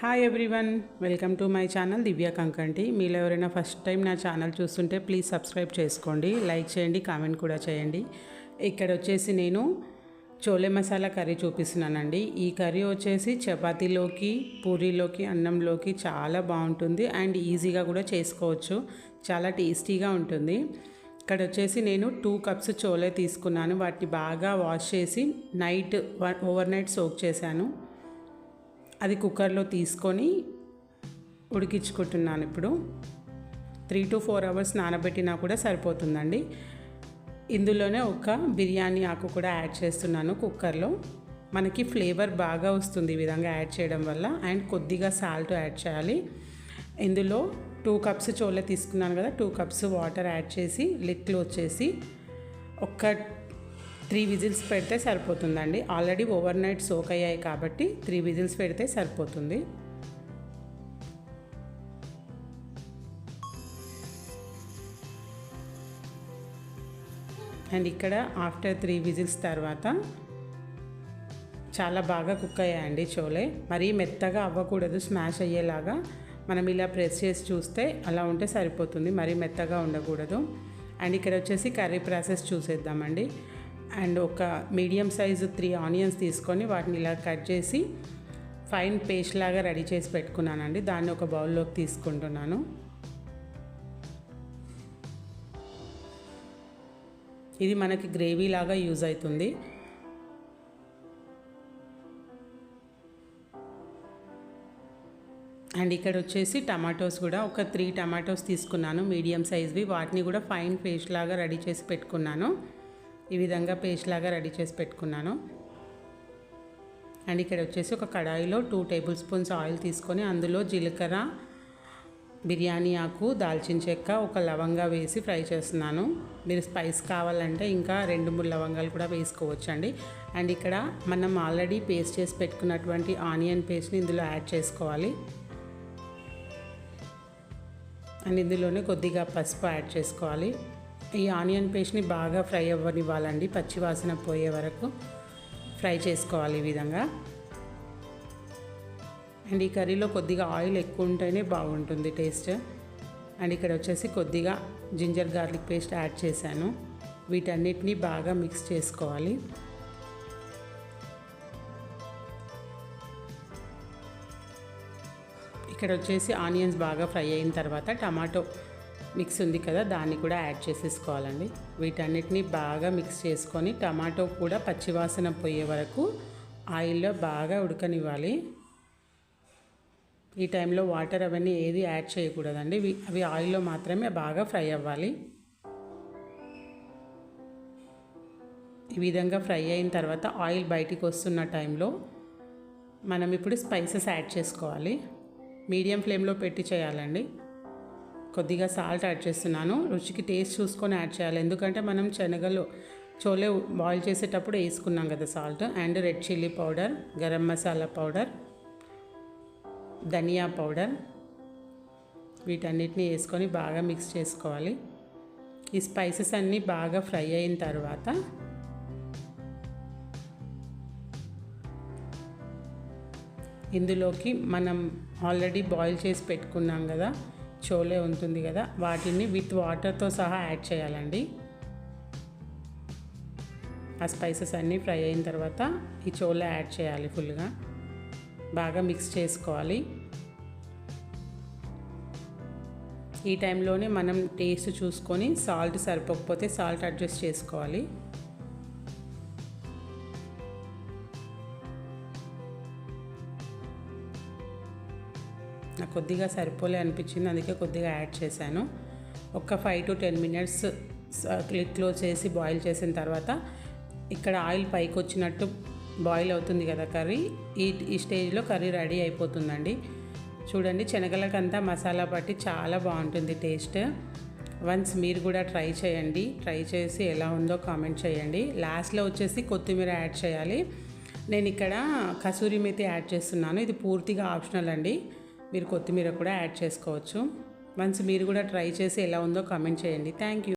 Hi everyone welcome to my channel Divya Kankanti మీలో ఎవరైనా first time నా channel చూస్తుంటే ప్లీజ్ సబ్స్క్రైబ్ చేసుకోండి లైక్ చేయండి కామెంట్ కూడా చేయండి. ఇక్కడ వచ్చేసి నేను చోలే మసాలా కర్రీ చూపిస్తున్నానండి. ఈ కర్రీ వచ్చేసి చపాతీలోకి పూరీలోకి అన్నంలోకి చాలా బాగుంటుంది అండ్ ఈజీగా కూడా చేసుకోవచ్చు. చాలా టేస్టీగా ఉంటుంది. ఇక్కడ వచ్చేసి నేను టూ కప్స్ చోలే తీసుకున్నాను. వాటిని బాగా వాష్ చేసి నైట్ ఓవర్ నైట్ సోక్ చేశాను. అది కుక్కర్లో తీసుకొని ఉడికించుకుంటున్నాను ఇప్పుడు. త్రీ టు ఫోర్ అవర్స్ నానబెట్టినా కూడా సరిపోతుందండి. ఇందులోనే ఒక బిర్యానీ ఆకు కూడా యాడ్ చేస్తున్నాను కుక్కర్లో. మనకి ఫ్లేవర్ బాగా వస్తుంది ఈ విధంగా యాడ్ చేయడం వల్ల. అండ్ కొద్దిగా సాల్ట్ యాడ్ చేయాలి. ఇందులో టూ కప్స్ చోలే తీసుకున్నాను కదా టూ కప్స్ వాటర్ యాడ్ చేసి లిక్లో క్లోజ్ చేసి త్రీ విజిల్స్ పెడితే సరిపోతుందండి. ఆల్రెడీ ఓవర్ నైట్ సోక్ అయ్యాయి కాబట్టి త్రీ విజిల్స్ పెడితే సరిపోతుంది. అండ్ ఇక్కడ ఆఫ్టర్ త్రీ విజిల్స్ తర్వాత చాలా బాగా కుక్ అయ్యాయండి చోలే. మరీ మెత్తగా అవ్వకూడదు స్మాష్ అయ్యేలాగా మనం ఇలా ప్రెస్ చేసి చూస్తే అలా ఉంటే సరిపోతుంది మరీ మెత్తగా ఉండకూడదు. అండ్ ఇక్కడ వచ్చేసి కర్రీ ప్రాసెస్ చూసేద్దామండి. అండ్ ఒక మీడియం సైజు త్రీ ఆనియన్స్ తీసుకొని వాటిని ఇలా కట్ చేసి ఫైన్ పేస్ట్ లాగా రెడీ చేసి పెట్టుకున్నానండి. దాన్ని ఒక బౌల్లోకి తీసుకుంటున్నాను. ఇది మనకి గ్రేవీ లాగా యూజ్ అవుతుంది. అండ్ ఇక్కడ వచ్చేసి టమాటోస్ కూడా ఒక త్రీ టమాటోస్ తీసుకున్నాను. మీడియం సైజ్వి. వాటిని కూడా ఫైన్ పేస్ట్ లాగా రెడీ చేసి పెట్టుకున్నాను. ఈ విధంగా పేస్ట్ లాగా రెడీ చేసి పెట్టుకున్నాను. అండ్ ఇక్కడ వచ్చేసి ఒక కడాయిలో టూ టేబుల్ స్పూన్స్ ఆయిల్ తీసుకొని అందులో జీలకర్ర బిర్యానీ ఆకు దాల్చిన చెక్క ఒక లవంగా వేసి ఫ్రై చేస్తున్నాను. మీరు స్పైస్ కావాలంటే ఇంకా రెండు మూడు లవంగాలు కూడా వేసుకోవచ్చు అండి అండ్ ఇక్కడ మనం ఆల్రెడీ పేస్ట్ చేసి పెట్టుకున్నటువంటి ఆనియన్ పేస్ట్ని ఇందులో యాడ్ చేసుకోవాలి. అండ్ ఇందులోనే కొద్దిగా పసుపు యాడ్ చేసుకోవాలి. ఈ ఆనియన్ పేస్ట్ని బాగా ఫ్రై అవ్వనివ్వాలండి పచ్చివాసన పోయే వరకు ఫ్రై చేసుకోవాలి ఈ విధంగా. అండ్ ఈ కర్రీలో కొద్దిగా ఆయిల్ ఎక్కువ ఉంటేనే బాగుంటుంది టేస్ట్. అండ్ ఇక్కడ వచ్చేసి కొద్దిగా జింజర్ గార్లిక్ పేస్ట్ యాడ్ చేశాను. వీటన్నిటిని బాగా మిక్స్ చేసుకోవాలి. ఇక్కడ వచ్చేసి ఆనియన్స్ బాగా ఫ్రై అయిన తర్వాత టమాటో మిక్స్ ఉంది కదా దాన్ని కూడా యాడ్ చేసేసుకోవాలండి. వీటన్నిటిని బాగా మిక్స్ చేసుకొని టమాటో కూడా పచ్చివాసన పోయే వరకు ఆయిల్లో బాగా ఉడకనివ్వాలి. ఈ టైంలో వాటర్ అవన్నీ ఏది యాడ్ చేయకూడదండి. అవి ఆయిల్లో మాత్రమే బాగా ఫ్రై అవ్వాలి. ఈ విధంగా ఫ్రై అయిన తర్వాత ఆయిల్ బయటికి వస్తున్న టైంలో మనం ఇప్పుడు స్పైసెస్ యాడ్ చేసుకోవాలి. మీడియం ఫ్లేమ్లో పెట్టి చేయాలండి. కొద్దిగా సాల్ట్ యాడ్ చేస్తున్నాను. రుచికి టేస్ట్ చూసుకొని యాడ్ చేయాలి. ఎందుకంటే మనం శనగలు చోలే బాయిల్ చేసేటప్పుడు వేసుకున్నాం కదా salt and red chilli powder garam masala powder dhania powder వీటన్నిటిని వేసుకొని బాగా మిక్స్ చేసుకోవాలి. ఈ స్పైసెస్ అన్నీ బాగా ఫ్రై అయిన తర్వాత ఇందులోకి మనం ఆల్రెడీ బాయిల్ చేసి పెట్టుకున్నాం కదా చోలే ఉంటుంది కదా వాటిని విత్ వాటర్తో సహా యాడ్ చేయాలండి. ఆ స్పైసెస్ అన్నీ ఫ్రై అయిన తర్వాత ఈ చోలే యాడ్ చేయాలి ఫుల్గా బాగా మిక్స్ చేసుకోవాలి. ఈ టైంలోనే మనం టేస్ట్ చూసుకొని సాల్ట్ సరిపోకపోతే సాల్ట్ అడ్జస్ట్ చేసుకోవాలి. నాకు కొద్దిగా సరిపోలే అనిపించింది అందుకే కొద్దిగా యాడ్ చేశాను. ఒక five to ten minutes click close చేసి బాయిల్ చేసిన తర్వాత ఇక్కడ ఆయిల్ పైకి వచ్చినట్టు బాయిల్ అవుతుంది కదా కర్రీ. ఈ ఈ స్టేజ్లో కర్రీ రెడీ అయిపోతుందండి. చూడండి శనగలకంతా మసాలా పట్టి చాలా బాగుంటుంది టేస్ట్ వన్స్ మీరు కూడా ట్రై చేయండి. ట్రై చేసి ఎలా ఉందో కామెంట్ చేయండి. లాస్ట్లో వచ్చేసి కొత్తిమీర యాడ్ చేయాలి. నేను ఇక్కడ కసూరి మెతి యాడ్ చేస్తున్నాను. ఇది పూర్తిగా ఆప్షనల్ అండి. మీరు కొత్తిమీర కూడా యాడ్ చేసుకోవచ్చు. వన్స్ మీరు కూడా ట్రై చేసి ఎలా ఉందో కామెంట్ చేయండి. Thank you